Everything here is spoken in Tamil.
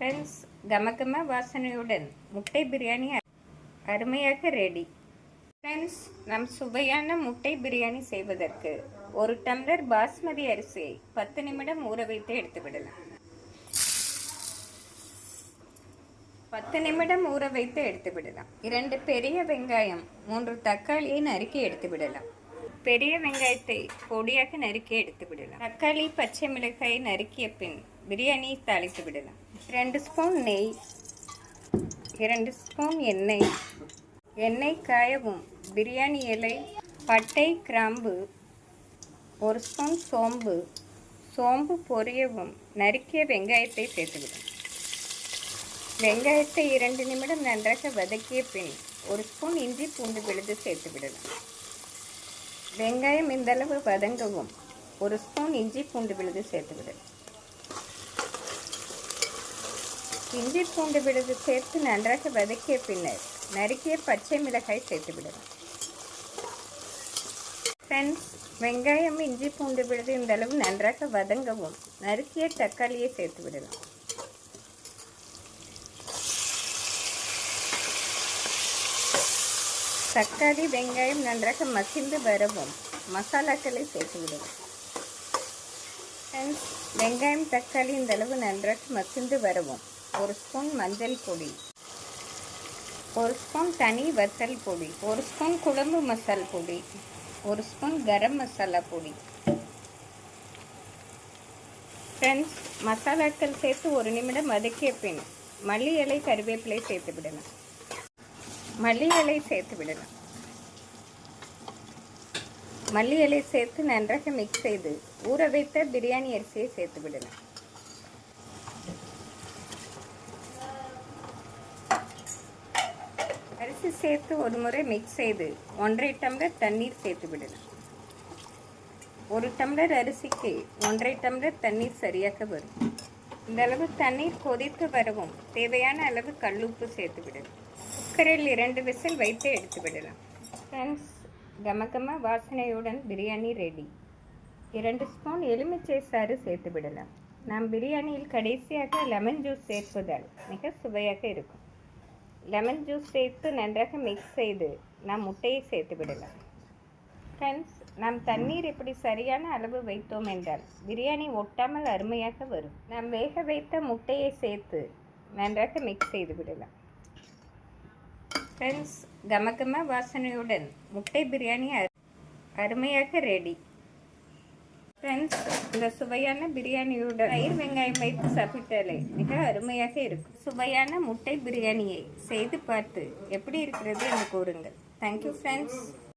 ஃப்ரெண்ட்ஸ் கமகம வாசனையுடன் முட்டை பிரியாணி அருமையாக ரெடி ஃப்ரெண்ட்ஸ் நம் சுவையான முட்டை பிரியாணி செய்வதற்கு ஒரு டம்ளர் பாஸ்மதி அரிசியை பத்து நிமிடம் ஊற வைத்து எடுத்து விடலாம் பத்து நிமிடம் ஊற வைத்து எடுத்து விடலாம் இரண்டு பெரிய வெங்காயம் மூன்று தக்காளியை நறுக்கி எடுத்து விடலாம் பெரிய வெங்காயத்தை பொடியாக நறுக்கி எடுத்து விடலாம் தக்காளி பச்சை மிளகாய் நறுக்கிய பின் பிரியாணி தாளித்து விடலாம் ரெண்டு ஸ்பூன் நெய். இரண்டு ஸ்பூன் எண்ணெய். எண்ணெய் காயவும். பிரியாணி இலை பட்டை கிராம்பு ஒரு ஸ்பூன் சோம்பு. சோம்பு பொரியவும். நறுக்கிய வெங்காயத்தை சேர்த்துவிடும் வெங்காயத்தை இரண்டு நிமிடம் நன்றாக வதக்கிய பின் ஒரு ஸ்பூன் இஞ்சி பூண்டு விழுது சேர்த்து விடலாம். வெங்காயம் இந்தளவு வதங்கவும். ஒரு ஸ்பூன் இஞ்சி பூண்டு விழுது சேர்த்து விடலாம். இஞ்சி பூண்டு விழுது சேர்த்து நன்றாக வதக்கிய பின்னர் நறுக்கிய பச்சை மிளகாய் சேர்த்து விடலாம் ஃப்ரெண்ட்ஸ் வெங்காயம் இஞ்சி பூண்டு விழுது இந்த அளவு நன்றாக வதங்கவும் நறுக்கிய தக்காளியை சேர்த்து விடலாம் தக்காளி வெங்காயம் நன்றாக மசிந்து வரவும் மசாலாக்களை சேர்த்து விடலாம் ஃப்ரெண்ட்ஸ் வெங்காயம் தக்காளி இந்த அளவு நன்றாக மசிந்து வரவும் ஒரு ஸ்பூன் மஞ்சள் பொடி. ஒரு ஸ்பூன் தனி வத்தல் பொடி. ஒரு ஸ்பூன் குழம்பு மசால் பொடி. ஒரு ஸ்பூன் கரம் மசாலா பொடி. ஃப்ரெண்ட்ஸ் மசாலாக்கள் சேர்த்து ஒரு நிமிடம் வதக்கிய பின் மல்லி இலை கருவேப்பிலை சேர்த்து விடலாம். மல்லி இலை சேர்த்து விடலாம். மல்லி இலை சேர்த்து நன்றாக மிக்ஸ் செய்து ஊற வைத்த பிரியாணி அரிசியை சேர்த்து விடலாம். அரிசி சேர்த்து ஒரு முறை மிக்ஸ் செய்து ஒன்றரை டம்ளர் தண்ணீர் சேர்த்து விடலாம். ஒரு டம்ளர் அரிசிக்கு ஒன்றரை டம்ளர் தண்ணீர் சரியாக வரும். இந்த அளவு தண்ணீர் கொதித்து வரவும் தேவையான அளவு கல்லுப்பு சேர்த்து விடலாம் குக்கரில் இரண்டு விசில் வைத்து எடுத்து விடலாம். ஃப்ரெண்ட்ஸ் கமகம வாசனையுடன் பிரியாணி ரெடி இரண்டு ஸ்பூன் எலுமிச்சை சாறு சேர்த்து விடலாம். நாம் பிரியாணியில் கடைசியாக லெமன் ஜூஸ் சேர்ப்பதால் மிக சுவையாக இருக்கும். லெமன் ஜூஸ் சேர்த்து நன்றாக மிக்ஸ் செய்து நாம் முட்டையை சேர்த்து விடலாம். ஃப்ரெண்ட்ஸ் நாம் தண்ணீர் இப்படி சரியான அளவு வைத்தோம் என்றால் பிரியாணி ஒட்டாமல் அருமையாக வரும். நாம் வேக வைத்த முட்டையை சேர்த்து நன்றாக மிக்ஸ் செய்து விடலாம். ஃப்ரெண்ட்ஸ் கமகம வாசனையுடன் முட்டை பிரியாணி அருமையாக ரெடி ஃப்ரெண்ட்ஸ் இந்த சுவையான பிரியாணியுடன் தயிர் வெங்காயம் வைத்து சாப்பிட்டாலே மிக அருமையாக இருக்கும். சுவையான முட்டை பிரியாணியை செய்து பார்த்து எப்படி இருக்கிறது என்று கூறுங்கள். Thank you friends